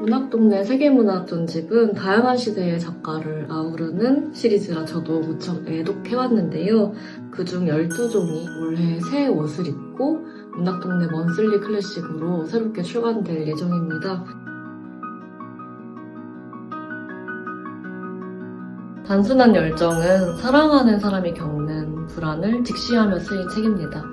문학동네 세계문학 전집은 다양한 시대의 작가를 아우르는 시리즈라 저도 무척 애독해왔는데요. 그중 12종이 올해 새 옷을 입고 문학동네 먼슬리 클래식으로 새롭게 출간될 예정입니다. 단순한 열정은 사랑하는 사람이 겪는 불안을 직시하며 쓰인 책입니다.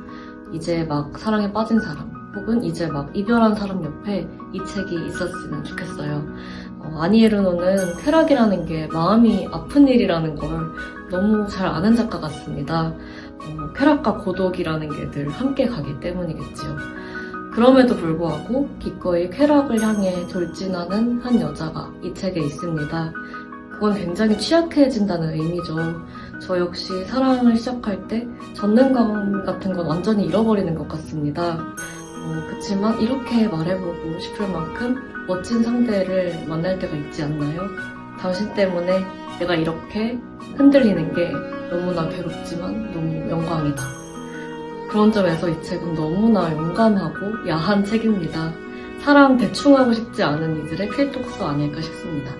이제 막 사랑에 빠진 사람, 혹은 이제 막 이별한 사람 옆에 이 책이 있었으면 좋겠어요. 어, 아니에르노는 쾌락이라는 게 마음이 아픈 일이라는 걸 너무 잘 아는 작가 같습니다. 어, 쾌락과 고독이라는 게 늘 함께 가기 때문이겠지요. 그럼에도 불구하고 기꺼이 쾌락을 향해 돌진하는 한 여자가 이 책에 있습니다. 그건 굉장히 취약해진다는 의미죠. 저 역시 사랑을 시작할 때 전능감 같은 건 완전히 잃어버리는 것 같습니다. 어, 그치만 이렇게 말해보고 싶을 만큼 멋진 상대를 만날 때가 있지 않나요? 당신 때문에 내가 이렇게 흔들리는 게 너무나 괴롭지만 너무 영광이다. 그런 점에서 이 책은 너무나 용감하고 야한 책입니다. 사랑 대충 하고 싶지 않은 이들의 필독서 아닐까 싶습니다.